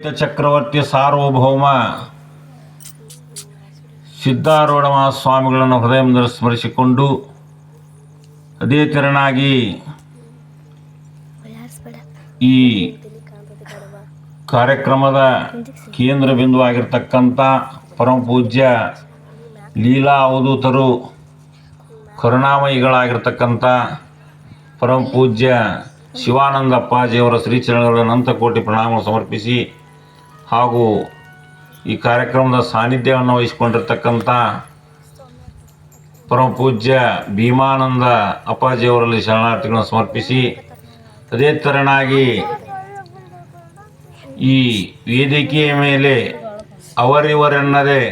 ಚಕ್ರವರ್ತಿ ಸಾರ್ವಭೌಮ ಸಿದ್ಧಾರೂಢ ಸ್ವಾಮಿಗಳನ್ನು ಹೃದಯದಿಂದ ಸ್ಮರಿಸಿಕೊಂಡು ಅದೇ ತೆರನಾಗಿ ಈ ಕಾರ್ಯಕ್ರಮದ ಕೇಂದ್ರ ಬಿಂದುವಾಗಿರ್ತಕ್ಕಂಥ ಪರಮ ಪೂಜ್ಯ ಲೀಲಾ ಅವಧೂತರು ಕರುಣಾಮಯಿಗಳಾಗಿರ್ತಕ್ಕಂಥ ಪರಮ ಪೂಜ್ಯ ಶಿವಾನಂದ ಅಪ್ಪಾಜಿಯವರ ಶ್ರೀಚರಣಗಳ ಅನಂತ ಕೋಟಿ ಪ್ರಣಾಮ ಸಮರ್ಪಿಸಿ ಹಾಗೂ ಈ ಕಾರ್ಯಕ್ರಮದ ಸಾನ್ನಿಧ್ಯವನ್ನು ವಹಿಸಿಕೊಂಡಿರ್ತಕ್ಕಂಥ ಪರಮ ಪೂಜ್ಯ ಭೀಮಾನಂದ ಅಪ್ಪಾಜಿಯವರಲ್ಲಿ ಶರಣಾರ್ಥಿಗಳನ್ನು ಸಮರ್ಪಿಸಿ, ಅದೇ ತೆರನಾಗಿ ಈ ವೇದಿಕೆಯ ಮೇಲೆ ಅವರಿವರೆನ್ನದೇ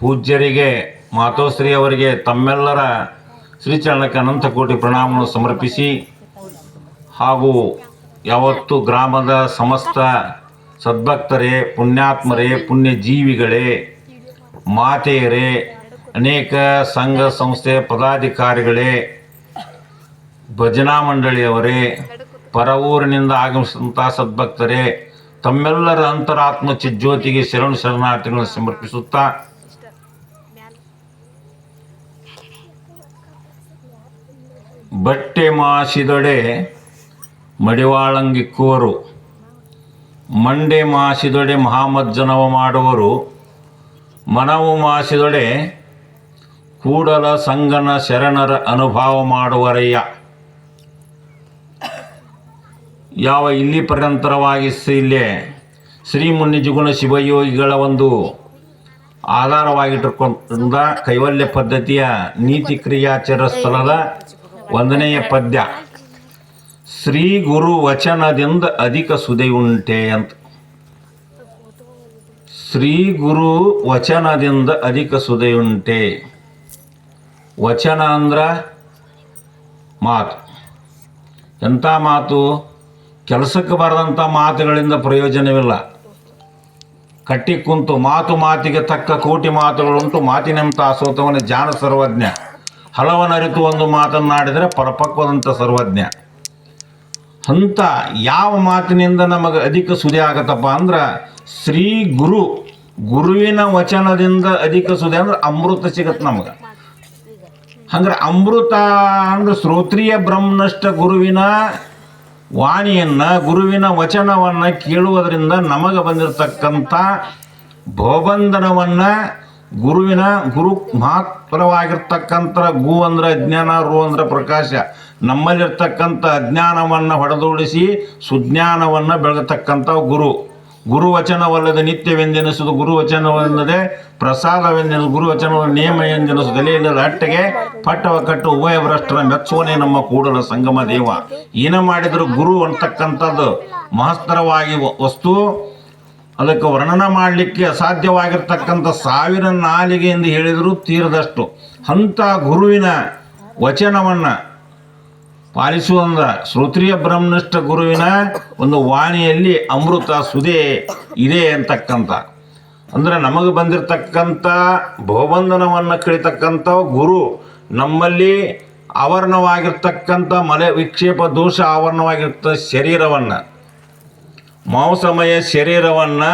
ಪೂಜ್ಯರಿಗೆ ಮಾತೋಶ್ರೀ ಅವರಿಗೆ, ತಮ್ಮೆಲ್ಲರ ಶ್ರೀಚರಣಕ್ಕೆ ಅನಂತ ಕೋಟಿ ಪ್ರಣಾಮವನ್ನು ಸಮರ್ಪಿಸಿ ಹಾಗೂ ಯಾವತ್ತು ಗ್ರಾಮದ ಸಮಸ್ತ ಸದ್ಭಕ್ತರೇ ಪುಣ್ಯಾತ್ಮರೇ ಪುಣ್ಯ ಜೀವಿಗಳೇ ಮಾತೆಯರೇ ಅನೇಕ ಸಂಘ ಸಂಸ್ಥೆ ಪದಾಧಿಕಾರಿಗಳೇ ಭಜನಾ ಮಂಡಳಿಯವರೇ ಪರವೂರಿನಿಂದ ಊರಿನಿಂದ ಆಗಮಿಸಿದಂಥ ಸದ್ಭಕ್ತರೇ ತಮ್ಮೆಲ್ಲರ ಅಂತರಾತ್ಮ ಚಿಜ್ಯೋತಿಗೆ ಶರಣ ಶರಣಾರ್ಥಿಗಳನ್ನು ಸಮರ್ಪಿಸುತ್ತಾ ಬಟ್ಟೆ ಮಾಸಿದೊಡೆ ಮಡಿವಾಳಂಗಿಕ್ಕುವರು ಮಂಡೆ ಮಾಸಿದೊಡೆ ಮಹಾಮಜ್ಜನವ ಮಾಡುವರು. ಮನವು ಮಾಸಿದೊಡೆ ಕೂಡಲ ಸಂಗನ ಶರಣರ ಅನುಭವ ಮಾಡುವರಯ್ಯ. ಯಾವ ಇಲ್ಲಿ ಪರ್ಯಂತರವಾಗಿ ಇಲ್ಲೇ ಶ್ರೀ ಮುನ್ನಿಜುಗುಣ ಶಿವಯೋಗಿಗಳ ಒಂದು ಆಧಾರವಾಗಿಟ್ಟುಕೊಂಡ ಕೈವಲ್ಯ ಪದ್ಧತಿಯ ನೀತಿ ಕ್ರಿಯಾಚರ ಸ್ಥಳದ ಒಂದನೆಯ ಪದ್ಯ. ಶ್ರೀ ಗುರು ವಚನದಿಂದ ಅಧಿಕ ಸುದೆಯುಂಟೆ ಅಂತ. ಶ್ರೀ ಗುರು ವಚನದಿಂದ ಅಧಿಕ ಸುದೆಯುಂಟೆ. ವಚನ ಅಂದ್ರ ಮಾತು. ಎಂಥ ಮಾತು? ಕೆಲಸಕ್ಕೆ ಬರದಂಥ ಮಾತುಗಳಿಂದ ಪ್ರಯೋಜನವಿಲ್ಲ. ಕಟ್ಟಿ ಕುಂತು ಮಾತು ಮಾತಿಗೆ ತಕ್ಕ ಕೋಟಿ ಮಾತುಗಳುಂಟು ಮಾತಿನಂತ ಸೋತವನ ಜಾನ ಸರ್ವಜ್ಞ. ಹಲವನರಿತು ಒಂದು ಮಾತನ್ನಾಡಿದರೆ ಪರಪಕ್ವದಂಥ ಸರ್ವಜ್ಞ. ಅಂತ ಯಾವ ಮಾತಿನಿಂದ ನಮಗೆ ಅಧಿಕ ಸುದೆ ಆಗತ್ತಪ್ಪ ಅಂದ್ರೆ, ಶ್ರೀ ಗುರು, ಗುರುವಿನ ವಚನದಿಂದ ಅಧಿಕ ಸುದಿ ಅಂದ್ರೆ ಅಮೃತ ಸಿಗತ್ತೆ ನಮಗೆ. ಹಂಗ್ರೆ ಅಮೃತ ಅಂದ್ರೆ ಶ್ರೋತ್ರಿಯ ಬ್ರಹ್ಮನಷ್ಟ ಗುರುವಿನ ವಾಣಿಯನ್ನ, ಗುರುವಿನ ವಚನವನ್ನ ಕೇಳುವುದರಿಂದ ನಮಗೆ ಬಂದಿರತಕ್ಕಂಥ ಭವಬಂಧನವನ್ನ ಗುರುವಿನ ಗುರು ಮಹತ್ಪರವಾಗಿರ್ತಕ್ಕಂಥ ಗು ಅಂದ್ರೆ ಅಜ್ಞಾನ, ರು ಅಂದ್ರೆ ಪ್ರಕಾಶ. ನಮ್ಮಲ್ಲಿರ್ತಕ್ಕಂಥ ಅಜ್ಞಾನವನ್ನು ಹೊಡೆದೋಡಿಸಿ ಸುಜ್ಞಾನವನ್ನು ಬೆಳಗತಕ್ಕಂಥ ಗುರು. ಗುರುವಚನವಲ್ಲದೆ ನಿತ್ಯವೆಂದೆನಿಸುವುದು ಗುರುವಚನವಲ್ಲದೆ ಪ್ರಸಾದವೆಂದೆನಿಸ ಗುರುವಚನವ ನಿಯಮ ಎಂದೆನಿಸು ತಲೆಯಿಲ್ಲದ ಅಟ್ಟೆಗೆ ಪಟ್ಟವ ಕಟ್ಟು ಉಭಯ ಭ್ರಷ್ಟರ ಮೆಚ್ಚುವನೇ ನಮ್ಮ ಕೂಡಲ ಸಂಗಮ ದೇವ. ಏನ ಮಾಡಿದ್ರು ಗುರು ಅಂತಕ್ಕಂಥದ್ದು ಮಹಸ್ತರವಾಗಿ ವಸ್ತು. ಅದಕ್ಕೆ ವರ್ಣನ ಮಾಡಲಿಕ್ಕೆ ಅಸಾಧ್ಯವಾಗಿರ್ತಕ್ಕಂಥ ಸಾವಿರ ನಾಲಿಗೆಯಿಂದ ಹೇಳಿದರೂ ತೀರದಷ್ಟು. ಅಂಥ ಗುರುವಿನ ವಚನವನ್ನು ಪಾಲಿಸುವಂದ ಶ್ರೋತ್ರಿಯ ಬ್ರಹ್ಮನಿಷ್ಠ ಗುರುವಿನ ಒಂದು ವಾಣಿಯಲ್ಲಿ ಅಮೃತ ಸುದೆ ಇದೆ ಅಂತಕ್ಕಂಥ. ಅಂದ್ರೆ ನಮಗೆ ಬಂದಿರತಕ್ಕಂಥ ಭೋಬಂಧನವನ್ನು ಕಳಿತಕ್ಕಂಥ ಗುರು ನಮ್ಮಲ್ಲಿ ಆವರಣವಾಗಿರ್ತಕ್ಕಂಥ ಮಲೆ ವಿಕ್ಷೇಪ ದೋಷ ಆವರಣವಾಗಿರ್ತ ಶರೀರವನ್ನು ಮಾಂಸಮಯ ಶರೀರವನ್ನು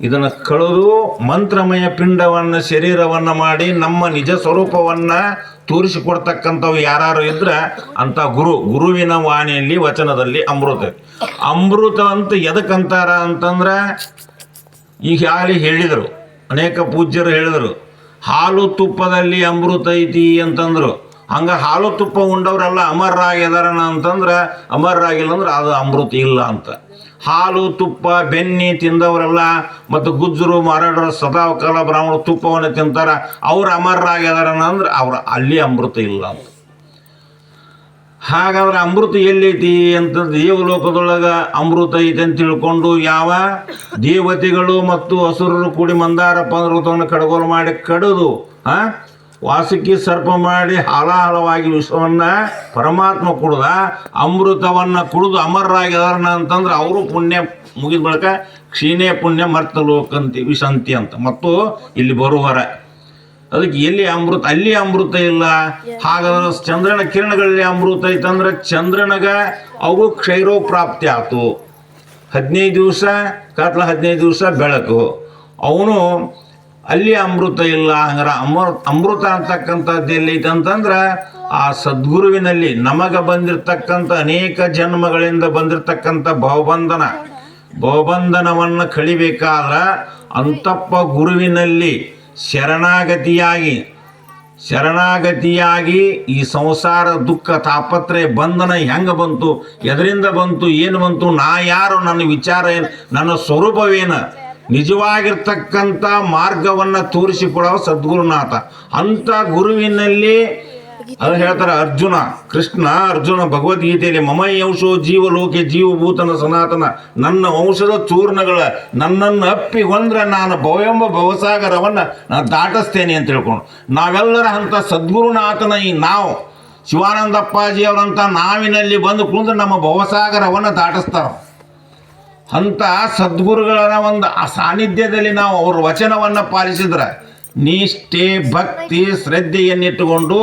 ಇದನ್ನು ಕಳೆದು ಮಂತ್ರಮಯ ಪಿಂಡವನ್ನು ಶರೀರವನ್ನು ಮಾಡಿ ನಮ್ಮ ನಿಜ ಸ್ವರೂಪವನ್ನು ತೋರಿಸಿಕೊಡ್ತಕ್ಕಂಥವು ಯಾರು ಇದ್ರೆ ಅಂಥ ಗುರು, ಗುರುವಿನ ವಾಣಿಯಲ್ಲಿ, ವಚನದಲ್ಲಿ ಅಮೃತ. ಅಮೃತ ಅಂತ ಎದಕ್ಕಂತಾರ ಅಂತಂದ್ರೆ ಈಗ ಹಾಲಿ ಹೇಳಿದರು, ಅನೇಕ ಪೂಜ್ಯರು ಹೇಳಿದರು, ಹಾಲು ತುಪ್ಪದಲ್ಲಿ ಅಮೃತ ಐತಿ ಅಂತಂದರು. ಹಂಗೆ ಹಾಲು ತುಪ್ಪ ಉಂಡವರೆಲ್ಲ ಅಮರ್ರಾಗಿದಾರಣ ಅಂತಂದ್ರೆ ಅಮರರಾಗಿಲ್ಲ ಅಂದ್ರೆ ಅದು ಅಮೃತ ಇಲ್ಲ ಅಂತ. ಹಾಲು, ತುಪ್ಪ ಬೆನ್ನಿ ತಿಂದವರೆಲ್ಲ ಮತ್ತು ಗುಜ್ಜರು ಮರಾಠರು ಸದಾವಕಾಲ ಬ್ರಾಹ್ಮಣರು ತುಪ್ಪವನ್ನು ತಿಂತಾರ. ಅವ್ರು ಅಮರರಾಗಿದಾರನ ಅಂದ್ರೆ ಅವ್ರ ಅಲ್ಲಿ ಅಮೃತ ಇಲ್ಲ ಅಂತ. ಹಾಗಾದ್ರೆ ಅಮೃತ ಎಲ್ಲೈತಿ ಅಂತ ದೇವಲೋಕದೊಳಗೆ ಅಮೃತ ಐತಿ ಅಂತ ತಿಳ್ಕೊಂಡು ಯಾವ ದೇವತೆಗಳು ಮತ್ತು ಹಸುರರು ಕೂಡಿ ಮಂದಾರ ಪರ್ವತವನ್ನು ಕಡಗೋಲು ಮಾಡಿ ಕಡಿದು, ಆ? ವಾಸುಕಿ ಸರ್ಪ ಮಾಡಿ ಹಲಾಹಲವಾಗಿ ವಿಷವನ್ನ ಪರಮಾತ್ಮ ಕುಡ್ದ, ಅಮೃತವನ್ನ ಕುಡಿದು ಅಮರರಾಗಿದಾರನ ಅಂತಂದ್ರೆ ಅವರು ಪುಣ್ಯ ಮುಗಿದ ಬಳಿಕ ಕ್ಷೀಣೆ ಪುಣ್ಯ ಮರ್ತ ಲೋಕಂತಿ ವಿಶಂತಿ ಅಂತ. ಮತ್ತು ಇಲ್ಲಿ ಬರುವರ. ಅದಕ್ಕೆ ಎಲ್ಲಿ ಅಮೃತ, ಅಲ್ಲಿ ಅಮೃತ ಇಲ್ಲ. ಹಾಗಾದ್ರೆ ಚಂದ್ರನ ಕಿರಣಗಳಲ್ಲಿ ಅಮೃತ ಐತಂದ್ರೆ ಚಂದ್ರನಗ ಅವು ಕ್ಷೈರೋ ಪ್ರಾಪ್ತಿ ಆತು. ಹದಿನೈದು ದಿವಸ, ಕತ್ಲ ಹದಿನೈದು ದಿವಸ ಬೆಳಕು. ಅವನು ಅಲ್ಲಿ ಅಮೃತ ಇಲ್ಲ ಹಂಗಾರ ಅಮೃತ ಅಮೃತ ಅಂತಕ್ಕಂಥದ್ದು ಎಲ್ಲೈತೆ ಅಂತಂದ್ರೆ ಆ ಸದ್ಗುರುವಿನಲ್ಲಿ ನಮಗೆ ಬಂದಿರತಕ್ಕಂಥ ಅನೇಕ ಜನ್ಮಗಳಿಂದ ಬಂದಿರತಕ್ಕಂಥ ಭವಬಂಧನ. ಭವಬಂಧನವನ್ನು ಕಳಿಬೇಕಾದ್ರೆ ಅಂತಪ್ಪ ಗುರುವಿನಲ್ಲಿ ಶರಣಾಗತಿಯಾಗಿ ಶರಣಾಗತಿಯಾಗಿ ಈ ಸಂಸಾರ ದುಃಖ ತಾಪತ್ರಯ ಬಂಧನ ಹೆಂಗೆ ಬಂತು, ಎದರಿಂದ ಬಂತು, ಏನು ಬಂತು, ನಾ ಯಾರು, ನನ್ನ ವಿಚಾರ ಏನು, ನನ್ನ ಸ್ವರೂಪವೇನು? ನಿಜವಾಗಿರ್ತಕ್ಕಂಥ ಮಾರ್ಗವನ್ನು ತೋರಿಸಿಕೊಡೋ ಸದ್ಗುರುನಾಥ. ಅಂಥ ಗುರುವಿನಲ್ಲಿ ಅದು ಹೇಳ್ತಾರೆ ಅರ್ಜುನ, ಕೃಷ್ಣ, ಅರ್ಜುನ ಭಗವದ್ಗೀತೆಯಲ್ಲಿ ಮಮೈ ಅಂಶೋ ಜೀವಲೋಕೆ ಜೀವಭೂತನ ಸನಾತನ, ನನ್ನ ವಂಶದ ಚೂರ್ಣಗಳ, ನನ್ನನ್ನು ಅಪ್ಪಿ ಹೊಂದ್ರೆ ನಾನು ಭವೆಂಬ ಭವಸಾಗರವನ್ನು ನಾನು ದಾಟಿಸ್ತೇನೆ ಅಂತ ಹೇಳ್ಕೊಂಡು ನಾವೆಲ್ಲರ ಅಂಥ ಸದ್ಗುರುನಾಥನ ಈ ನಾವು, ಶಿವಾನಂದಪ್ಪಾಜಿ ಅವರಂಥ ನಾವಿನಲ್ಲಿ ಬಂದು ಕುಂದ್ರೆ ನಮ್ಮ ಭವಸಾಗರವನ್ನು ದಾಟಿಸ್ತಾರೆ. ಅಂಥ ಸದ್ಗುರುಗಳ ಒಂದು ಸಾನ್ನಿಧ್ಯದಲ್ಲಿ ನಾವು ಅವ್ರ ವಚನವನ್ನು ಪಾಲಿಸಿದ್ರೆ ನಿಷ್ಠೆ ಭಕ್ತಿ ಶ್ರದ್ಧೆಯನ್ನಿಟ್ಟುಕೊಂಡು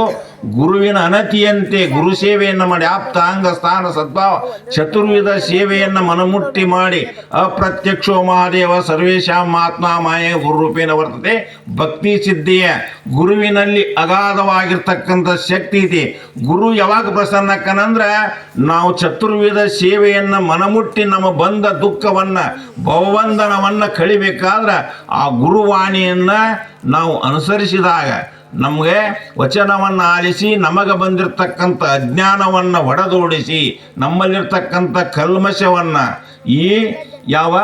ಗುರುವಿನ ಅನತಿಯಂತೆ ಗುರು ಸೇವೆಯನ್ನು ಮಾಡಿ, ಆಪ್ತ, ಅಂಗ, ಸ್ಥಾನ, ಸದ್ಭಾವ, ಚತುರ್ವಿಧ ಸೇವೆಯನ್ನು ಮನಮುಟ್ಟಿ ಮಾಡಿ, ಅಪ್ರತ್ಯಕ್ಷೋ ಮಹಾದೇವ ಸರ್ವೇಶಾಂ ಮಾಯ ಮಾಯೆ ಗುರುರೂಪೇಣ ಬರ್ತದೆ ಭಕ್ತಿ ಸಿದ್ಧಿಯ, ಗುರುವಿನಲ್ಲಿ ಅಗಾಧವಾಗಿರ್ತಕ್ಕಂಥ ಶಕ್ತಿ ಇದೆ. ಗುರು ಯಾವಾಗ ಪ್ರಸನ್ನಕ್ಕನಂದ್ರೆ, ನಾವು ಚತುರ್ವಿಧ ಸೇವೆಯನ್ನು ಮನಮುಟ್ಟಿ ನಮ್ಮ ಬಂದ ದುಃಖವನ್ನು, ಭವಬಂಧನವನ್ನು ಕಳಿಬೇಕಾದ್ರೆ, ಆ ಗುರುವಾಣಿಯನ್ನು ನಾವು ಅನುಸರಿಸಿದಾಗ ನಮಗೆ ವಚನವನ್ನು ಆಲಿಸಿ ನಮಗೆ ಬಂದಿರತಕ್ಕಂಥ ಅಜ್ಞಾನವನ್ನು ಒಡೆದೋಡಿಸಿ ನಮ್ಮಲ್ಲಿರ್ತಕ್ಕಂಥ ಕಲ್ಮಶವನ್ನು ಈ ಯಾವ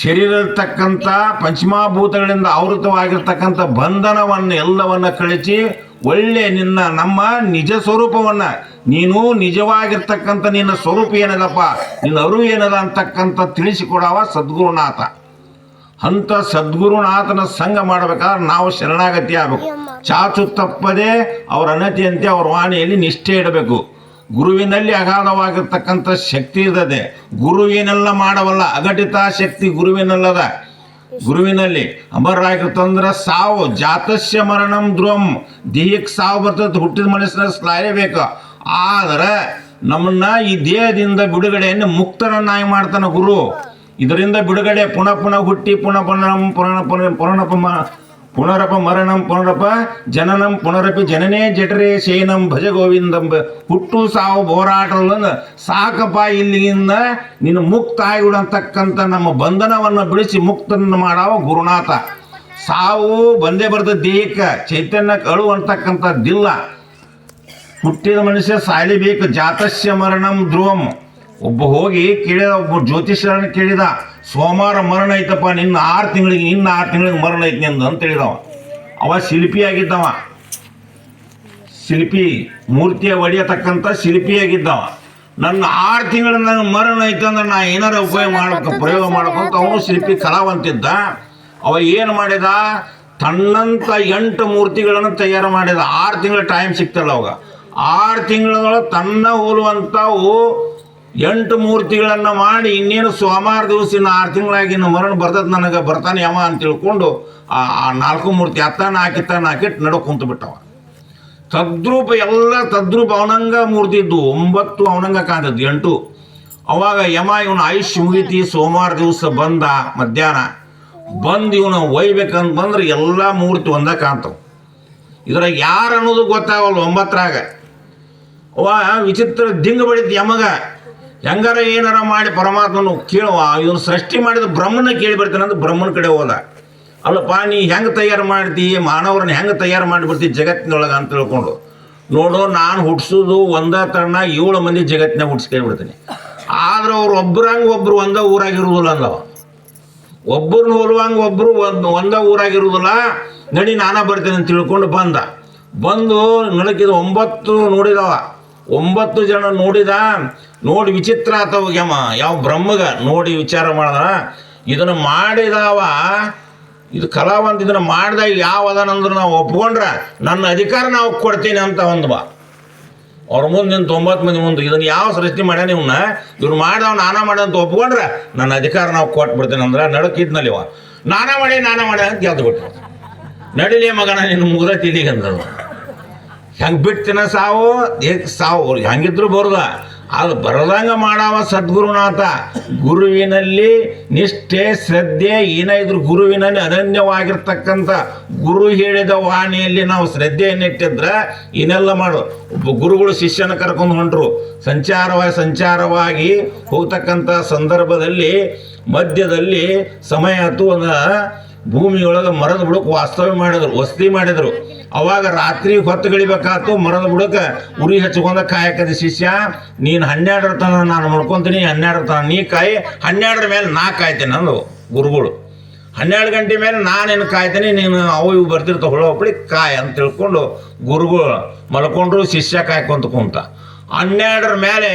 ಶರೀರದಲ್ಲಿರ್ತಕ್ಕಂಥ ಪಂಚಮಾಭೂತಗಳಿಂದ ಆವೃತವಾಗಿರ್ತಕ್ಕಂಥ ಬಂಧನವನ್ನು ಎಲ್ಲವನ್ನು ಕಳಿಸಿ ಒಳ್ಳೆ ನಿನ್ನ ನಮ್ಮ ನಿಜ ಸ್ವರೂಪವನ್ನು ನೀನು ನಿಜವಾಗಿರ್ತಕ್ಕಂಥ ನಿನ್ನ ಸ್ವರೂಪ ಏನದಪ್ಪ ನಿನ್ನ ಅರು ಏನದ ಅಂತಕ್ಕಂಥ ತಿಳಿಸಿಕೊಡವ ಸದ್ಗುರುನಾಥ. ಅಂಥ ಸದ್ಗುರುನಾಥನ ಸಂಘ ಮಾಡಬೇಕಾದ್ರೆ ನಾವು ಶರಣಾಗತಿ ಆಗಬೇಕು. ಚಾಚು ತಪ್ಪದೆ ಅವರ ಅನತಿಯಂತೆ ಅವರ ವಾಣಿಯಲ್ಲಿ ನಿಷ್ಠೆ ಇಡಬೇಕು. ಗುರುವಿನಲ್ಲಿ ಅಗಾಧವಾಗಿರ್ತಕ್ಕಂಥ ಶಕ್ತಿ ಇರ್ತದೆ ಗುರು ಏನೆಲ್ಲ ಮಾಡವಲ್ಲ ಅಘಟಿತ ಶಕ್ತಿ ಗುರುವಿನಲ್ಲದ. ಗುರುವಿನಲ್ಲಿ ಅಮರರಾಗಿರ್ತಂದ್ರೆ ಸಾವು ಜಾತಸ್ಯ ಮರಣಂ ಧ್ರುವಂ. ದೇಹಕ್ಕೆ ಸಾವು ಬರ್ತದೆ ಹುಟ್ಟಿದ ಮನಸ್ಸಿನ ಸ್ಲಾಯಬೇಕು ಆದರೆ ನಮ್ಮನ್ನ ಈ ದೇಹದಿಂದ ಬಿಡುಗಡೆಯನ್ನು ಮುಕ್ತರನ್ನಾಗಿ ಮಾಡ್ತಾನೆ ಗುರು. ಇದರಿಂದ ಬಿಡುಗಡೆ ಪುನಃ ಪುನಃ ಹುಟ್ಟಿ, ಪುನಃ ಪುನಃ ಪುನಃ ಪುನಃ ಪುನರಪ ಪುನರಪ ಮರಣಂ, ಪುನರಪ ಜನನಂ, ಪುನರಪಿ ಜನನೇ ಜಠರೇ ಶೇನಂ ಭಜ ಗೋವಿಂದಂ. ಹುಟ್ಟು ಸಾವು ಹೋರಾಟವನ್ನು ಸಾಕಪ್ಪ ಇಲ್ಲಿಂದ ನೀನು ಮುಕ್ತ ಆಗಿಬಿಡತಕ್ಕಂಥ ನಮ್ಮ ಬಂಧನವನ್ನು ಬಿಡಿಸಿ ಮುಕ್ತನ ಮಾಡವ ಗುರುನಾಥ. ಸಾವು ಬಂದೇ ಬರ್ತದೆ, ದೇಹಕ್ಕೆ ಚೈತನ್ಯ ಅಳು ಅಂತಕ್ಕಂಥದ್ದಿಲ್ಲ. ಹುಟ್ಟಿದ ಮನುಷ್ಯ ಸಾಯಲೇಬೇಕು, ಜಾತಸ್ಯ ಮರಣಂ ಧ್ರುವಂ. ಒಬ್ಬ ಹೋಗಿ ಕೇಳಿದ, ಒಬ್ಬ ಜ್ಯೋತಿಷ್ಯರನ್ನು ಕೇಳಿದ ಸೋಮವಾರ ಮರಣ ಐತಪ್ಪ, ನಿನ್ನ ಆರು ತಿಂಗಳಿಗೆ, ನಿನ್ನ ಆರು ತಿಂಗಳಿಗೆ ಮರಣ ಐತಿ ನಿಂದು ಅಂತ ಹೇಳಿದವ. ಅವ ಶಿಲ್ಪಿಯಾಗಿದ್ದವ. ಶಿಲ್ಪಿ ಮೂರ್ತಿಯ ಒಡೆಯತಕ್ಕಂಥ ಶಿಲ್ಪಿಯಾಗಿದ್ದವ. ನನ್ನ ಆರು ತಿಂಗಳ ನನ್ನ ಮರಣ ಐತಂದ್ರೆ ನಾ ಏನಾರ ಉಪಯೋಗ ಮಾಡ್ಬೇಕು, ಪ್ರಯೋಗ ಮಾಡ್ಬೇಕಂತ ಅವನು ಶಿಲ್ಪಿ ಕಲಾವಂತಿದ್ದ. ಅವ ಏನು ಮಾಡಿದ? ತನ್ನಂಥ ಎಂಟು ಮೂರ್ತಿಗಳನ್ನು ತಯಾರು ಮಾಡಿದ. ಆರು ತಿಂಗಳ ಟೈಮ್ ಸಿಕ್ತಲ್ಲ ಅವಾಗ. ಆರು ತಿಂಗಳೊಳಗೆ ತನ್ನ ಹೋಲುವಂಥವು ಎಂಟು ಮೂರ್ತಿಗಳನ್ನು ಮಾಡಿ ಇನ್ನೇನು ಸೋಮವಾರ ದಿವಸ ಇನ್ನು ಆರು ತಿಂಗಳಾಗಿ ಇನ್ನು ಮರಣ ಬರ್ತದೆ ನನಗೆ ಬರ್ತಾನೆ ಯಮ ಅಂತ ತಿಳ್ಕೊಂಡು ಆ ನಾಲ್ಕು ಮೂರ್ತಿ ಅತ್ತಾನ ಹಾಕಿತ್ತಾನ ಹಾಕಿಟ್ಟು ನಡು ಕುಂತು ಬಿಟ್ಟವ. ತದ್ರೂಪ ಎಲ್ಲ ತದ್ರೂಪ ಅವನಂಗ ಮೂರ್ತಿ ಇದ್ದು ಒಂಬತ್ತು ಅವನಂಗ ಕಾಣ್ತದ್ದು ಎಂಟು. ಅವಾಗ ಯಮ ಇವನು ಆಯುಷ್ ಮುಗಿತಿ, ಸೋಮವಾರ ದಿವಸ ಬಂದ ಮಧ್ಯಾಹ್ನ, ಬಂದು ಇವನು ಒಯ್ಬೇಕಂತ ಬಂದ್ರೆ ಎಲ್ಲ ಮೂರ್ತಿ ಒಂದ ಕಾಣ್ತವ. ಇದ್ರಾಗ ಯಾರು ಅನ್ನೋದು ಗೊತ್ತಾಗಲ್ಲ ಒಂಬತ್ತರಾಗ. ಅವ ವಿಚಿತ್ರ ದಿಂಗ್ ಬಡಿತು ಯಮಗ. ಹೆಂಗಾರ ಏನಾರ ಮಾಡಿ ಪರಮಾತ್ಮನು ಕೇಳುವ, ಇವನು ಸೃಷ್ಟಿ ಮಾಡಿದ ಬ್ರಹ್ಮನ ಕೇಳಿ ಬರ್ತಾನೆ ಅಂತ ಬ್ರಹ್ಮನ ಕಡೆ ಹೋದ. ಅಲ್ಲಪ್ಪ, ನೀ ಹೆಂಗೆ ತಯಾರು ಮಾಡ್ತಿ? ಮಾನವರನ್ನ ಹೆಂಗೆ ತಯಾರು ಮಾಡಿಬಿಡ್ತಿ ಜಗತ್ತಿನೊಳಗೆ ಅಂತ ತಿಳ್ಕೊಂಡು. ನೋಡು, ನಾನು ಹುಟ್ಟಿಸೋದು ಒಂದೇ ತಣ್ಣ ಏಳು ಮಂದಿ ಜಗತ್ತಿನಾಗ ಬಿಡ್ತೀನಿ ಆದ್ರೆ ಅವ್ರು ಒಬ್ರಂಗೆ ಒಬ್ರು ಒಂದೇ ಊರಾಗಿರುವುದಿಲ್ಲ ಅಂದವ ಒಬ್ಬರನ್ನ ಹೋಲುವಂಗೆ ಒಬ್ಬರು ಒಂದು, ಒಂದೇ ಊರಾಗಿರುವುದಿಲ್ಲ ನಡಿ, ನಾನೇ ಬರ್ತೀನಿ ಅಂತ ತಿಳ್ಕೊಂಡು ಬಂದ. ಬಂದು ನಡಕಿದ ಒಂಬತ್ತು ನೋಡಿದವ. ಒಂಬತ್ತು ಜನ ನೋಡಿದ. ನೋಡಿ ವಿಚಿತ್ರ ಆತವ ಯಮ, ಯಾವ ಬ್ರಹ್ಮಗ ನೋಡಿ ವಿಚಾರ ಮಾಡಿದ ಇದನ್ನು ಮಾಡಿದವ, ಇದು ಕಲಾವಂತ ಇದನ್ನು ಮಾಡಿದಾಗ ಯಾವ ಅದನಂದ್ರೆ ನಾವು ಒಪ್ಕೊಂಡ್ರೆ ನನ್ನ ಅಧಿಕಾರ ನಾವು ಕೊಡ್ತೀನಿ ಅಂತ ಒಂದು ಬಾ ಅವ್ರ ಮುಂದೆ ನಿನ್ನ ತೊಂಬತ್ತು ಮಂದಿ ಮುಂದೆ ಇದನ್ನು ಯಾವ ಸೃಷ್ಟಿ ಮಾಡ್ಯಾನ ಇವನ್ನ ಇವ್ರು ಮಾಡ್ದವ ನಾನಾ ಮಾಡ ಅಂತ ಒಪ್ಕೊಂಡ್ರೆ ನನ್ನ ಅಧಿಕಾರ ನಾವು ಕೊಟ್ಬಿಡ್ತೀನಿ ಅಂದ್ರೆ ನಡಕಿದ್ನಲ್ಲಿ ಇವ. ನಾನಾ ಮಾಡಿ ನಾನಾ ಮಾಡಿ ಅಂತ ಗೆದ್ದು ಬಿಟ್ಟು ನಡಿಲಿ ಮಗನ ನಿನ್ನ ಮುಗ್ದ ಅಂದದು ಹೆಂಗೆ ಬಿಡ್ತಿನ ಸಾವು? ಸಾವು ಹೆಂಗಿದ್ರು ಬರೋದ? ಅದು ಬರದಂಗ ಮಾಡವ ಸದ್ಗುರುನಾಥ. ಗುರುವಿನಲ್ಲಿ ನಿಷ್ಠೆ, ಶ್ರದ್ಧೆ, ಏನೇ ಇದ್ರು ಗುರುವಿನಲ್ಲಿ ಅನನ್ಯವಾಗಿರ್ತಕ್ಕಂಥ ಗುರು ಹೇಳಿದ ವಾಣಿಯಲ್ಲಿ ನಾವು ಶ್ರದ್ಧೆಯನ್ನಿಟ್ಟಿದ್ರೆ ಏನೆಲ್ಲ ಮಾಡು. ಒಬ್ಬ ಗುರುಗಳು ಶಿಷ್ಯನ ಕರ್ಕೊಂಡು ಹೊಂಟರು. ಸಂಚಾರವಾಗಿ ಸಂಚಾರವಾಗಿ ಹೋಗ್ತಕ್ಕಂಥ ಸಂದರ್ಭದಲ್ಲಿ, ಮಧ್ಯದಲ್ಲಿ ಸಮಯ ಅಥವಾ ಭೂಮಿಯೊಳಗೆ ಮರದ ಬುಡಕ್ಕೆ ವಾಸ್ತವ್ಯ ಮಾಡಿದ್ರು, ವಸತಿ ಮಾಡಿದ್ರು. ಅವಾಗ ರಾತ್ರಿ ಹೊತ್ತು ಗಳಿಬೇಕಾತು ಮರದ ಬುಡಕ್ಕೆ ಉರಿ ಹಚ್ಕೊಂಡ ಕಾಯಕದ ಶಿಷ್ಯ, ನೀನು ಹನ್ನೆರಡರ ತನ ನಾನು ಮಾಡ್ಕೊಂತೀನಿ ಹನ್ನೆರಡರ ತನ ನೀ ಕಾಯಿ, ಹನ್ನೆರಡರ ಮೇಲೆ ನಾ ಕಾಯ್ತೀನಿ ಅಂದು ಗುರುಗಳು. ಹನ್ನೆರಡು ಗಂಟೆ ಮೇಲೆ ನಾನೇನು ಕಾಯ್ತೀನಿ, ನೀನು ಅವು ಇವು ಬರ್ತಿರ್ತಾವ ಹೊಳಪಡಿ ಕಾಯ ಅಂತ ತಿಳ್ಕೊಂಡು ಗುರುಗಳು ಮಲ್ಕೊಂಡ್ರು ಶಿಷ್ಯ ಕಾಯ್ಕೊಂತ ಕುಂತ. ಹನ್ನೆರಡರ ಮೇಲೆ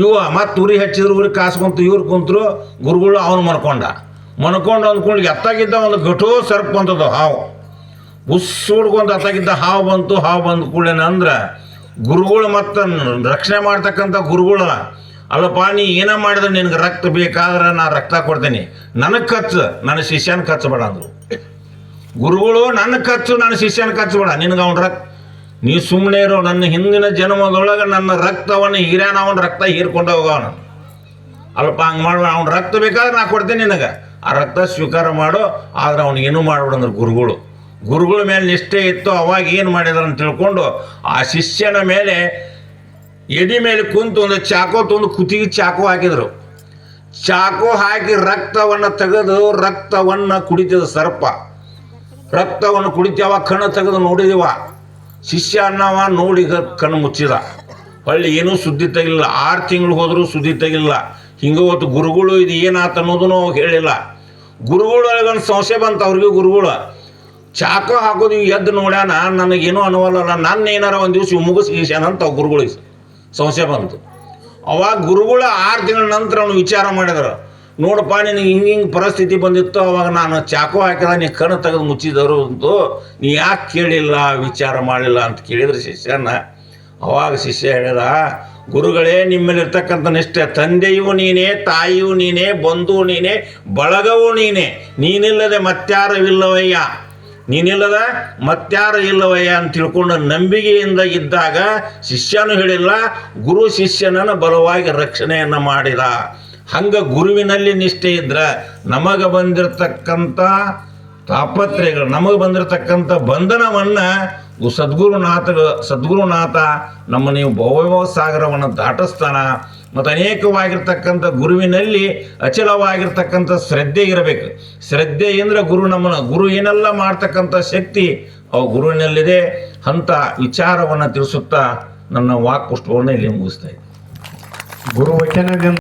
ಇವ ಮತ್ತೆ ಉರಿ ಹಚ್ಚಿದ್ರು, ಉರಿ ಕಾಸ್ಕೊಂತ ಇವ್ರು ಕುಂತರು, ಗುರುಗಳು ಅವನು ಮನ್ಕೊಂಡ ಮನ್ಕೊಂಡು ಅಂದ್ಕೊಂಡು ಎತ್ತಾಗಿದ್ದ ಒಂದು ಘಟೋ ಸರ್ಪ್ ಬಂತದ ಹಾವು. ಉಸ್ ಹುಡ್ಕೊಂಡು ಅತ್ತಾಗಿದ್ದ ಹಾವು ಬಂತು, ಹಾವು ಬಂದ ಕೂಡಲೇ ಅಂದ್ರೆ ಗುರುಗಳು ಮತ್ತು ರಕ್ಷಣೆ ಮಾಡ್ತಕ್ಕಂಥ ಗುರುಗಳ, ಅಲ್ಲಪ್ಪ, ನೀ ಏನ ಮಾಡಿದ್ರೆ ನಿನಗೆ ರಕ್ತ ಬೇಕಾದ್ರೆ ನಾ ರಕ್ತ ಕೊಡ್ತೀನಿ. ನನಗೆ ಖರ್ಚು ನನ್ನ ಶಿಷ್ಯನ ಖರ್ಚು ಬೇಡ ಅಂದರು. ಗುರುಗಳು, ನನ್ನ ಖರ್ಚು ನನ್ನ ಶಿಷ್ಯನ ಖರ್ಚು ಬೇಡ ನಿನಗೆ ಅವನ ರಕ್ತ ನೀ ಸುಮ್ಮನೆ ಇರೋ, ನನ್ನ ಹಿಂದಿನ ಜನ್ಮದೊಳಗೆ ನನ್ನ ರಕ್ತವನ್ನು ಹೀರ್ಯಾನ, ಅವನ ರಕ್ತ ಹೀರ್ಕೊಂಡು ಹೋಗವನ. ಅಲ್ಪ ಹಂಗೆ ಮಾಡುವ ಅವ್ನ ರಕ್ತ ಬೇಕಾದ್ರೆ ನಾ ಕೊಡ್ತೀನಿ ನಿನಗೆ. ಆ ರಕ್ತ ಸ್ವೀಕಾರ ಮಾಡು, ಆದ್ರೆ ಅವ್ನಿಗೇನು ಮಾಡ್ಬಿಡಂದ್ರೆ ಗುರುಗಳು. ಗುರುಗಳ ಮೇಲೆ ನಿಷ್ಠೆ ಇತ್ತು, ಅವಾಗ ಏನು ಮಾಡಿದ್ರು ಅಂತ ತಿಳ್ಕೊಂಡು, ಆ ಶಿಷ್ಯನ ಮೇಲೆ ಎದಿ ಮೇಲೆ ಕುಂತು ಒಂದು ಚಾಕು ತಂದು ಕುತ್ತಿಗೆ ಚಾಕು ಹಾಕಿದರು. ಚಾಕು ಹಾಕಿ ರಕ್ತವನ್ನು ತೆಗೆದು, ರಕ್ತವನ್ನು ಕುಡಿತದ ಸರ್ಪ. ರಕ್ತವನ್ನು ಕುಡಿತೇವ ಕಣ್ಣು ತೆಗೆದು ನೋಡಿದೀವ. ಶಿಷ್ಯ ಅನ್ನವ ನೋಡಿ ಕಣ್ಣು ಮುಚ್ಚಿದ. ಹೊಳ್ಳಿ ಏನೂ ಸುದ್ದಿ ತೆಗಿಲಿಲ್ಲ. ಆರು ತಿಂಗಳು ಹೋದರೂ ಸುದ್ದಿ ತೆಗಿಲ್ಲ ಹಿಂಗೆ ಹೊತ್ತು ಗುರುಗಳು ಇದು ಏನಾತ ಅನ್ನೋದನ್ನು ಹೇಳಿಲ್ಲ. ಗುರುಗಳೊಳಗೊಂದು ಸಂಶಯ ಬಂತು ಅವ್ರಿಗೆ ಗುರುಗಳು. ಚಾಕು ಹಾಕೋದು ಎದ್ದು ನೋಡ್ಯಾನ, ನನಗೇನು ಅನುವಲ್ಲ ನನ್ನ ಏನಾರ ಒಂದು ದಿವಸ ಮುಗಿಸ್ಗೀಸ್ಯಾನ ಅಂತ ಗುರುಗಳು ಸಂಶಯ ಬಂತು. ಅವಾಗ ಗುರುಗಳ ಆರು ತಿಂಗಳ ನಂತರ ಅವನು ವಿಚಾರ ಮಾಡಿದ್ರು. ನೋಡಪ್ಪ, ನಿನಗೆ ಹಿಂಗೆ ಹಿಂಗೆ ಪರಿಸ್ಥಿತಿ ಬಂದಿತ್ತು, ಅವಾಗ ನಾನು ಚಾಕು ಹಾಕಿದ, ನೀ ಕಣ್ಣು ತೆಗೆದು ಮುಚ್ಚಿದರು ಅಂತೂ, ನೀ ಯಾಕೆ ಕೇಳಿಲ್ಲ, ವಿಚಾರ ಮಾಡಲಿಲ್ಲ ಅಂತ ಕೇಳಿದ್ರೆ ಶಿಷ್ಯನ ಅವಾಗ ಶಿಷ್ಯ ಹೇಳಿದ ಗುರುಗಳೇ, ನಿಮ್ಮಲ್ಲಿರ್ತಕ್ಕಂಥ ನಿಷ್ಠೆ, ತಂದೆಯೂ ನೀನೇ, ತಾಯಿಯೂ ನೀನೇ ಬಂಧು ನೀನೇ, ಬಳಗವೂ ನೀನೇ. ನೀನಿಲ್ಲದೆ ಮತ್ಯಾರವಿಲ್ಲವಯ್ಯ ನೀನಿಲ್ಲದ ಮತ್ಯಾರ ಇಲ್ಲವಯ್ಯ ಅಂತ ತಿಳ್ಕೊಂಡು ನಂಬಿಕೆಯಿಂದ ಇದ್ದಾಗ ಶಿಷ್ಯನು ಹೇಳಿಲ್ಲ, ಗುರು ಶಿಷ್ಯನನ್ನು ಬಲವಾಗಿ ರಕ್ಷಣೆಯನ್ನು ಮಾಡಿದ. ಹಂಗ ಗುರುವಿನಲ್ಲಿ ನಿಷ್ಠೆ ಇದ್ರೆ ನಮಗೆ ಬಂದಿರತಕ್ಕಂಥ ತಾಪತ್ರೆಗಳು, ನಮಗೆ ಬಂದಿರತಕ್ಕಂಥ ಬಂಧನವನ್ನು ಸದ್ಗುರುನಾಥ ಸದ್ಗುರುನಾಥ, ನಮ್ಮ ನೀವು ಭವ್ಯ ಸಾಗರವನ್ನು ದಾಟಿಸ್ತಾನ. ಮತ್ತು ಅನೇಕವಾಗಿರ್ತಕ್ಕಂಥ ಗುರುವಿನಲ್ಲಿ ಅಚಲವಾಗಿರ್ತಕ್ಕಂಥ ಶ್ರದ್ಧೆ ಇರಬೇಕು. ಶ್ರದ್ಧೆ ಅಂದರೆ ಗುರು ನಮ್ಮನ್ನು, ಗುರು ಏನೆಲ್ಲ ಮಾಡ್ತಕ್ಕಂಥ ಶಕ್ತಿ, ಅವು ಗುರುವಿನಲ್ಲಿದೆ ಅಂತ ವಿಚಾರವನ್ನು ತಿಳಿಸುತ್ತಾ ನನ್ನ ವಾಕ್ ಪುಷ್ಪವನ್ನು ಇಲ್ಲಿ ಮುಗಿಸ್ತಾ ಇದ್ದೀನಿ. ಗುರು ವಚನದಿಂದ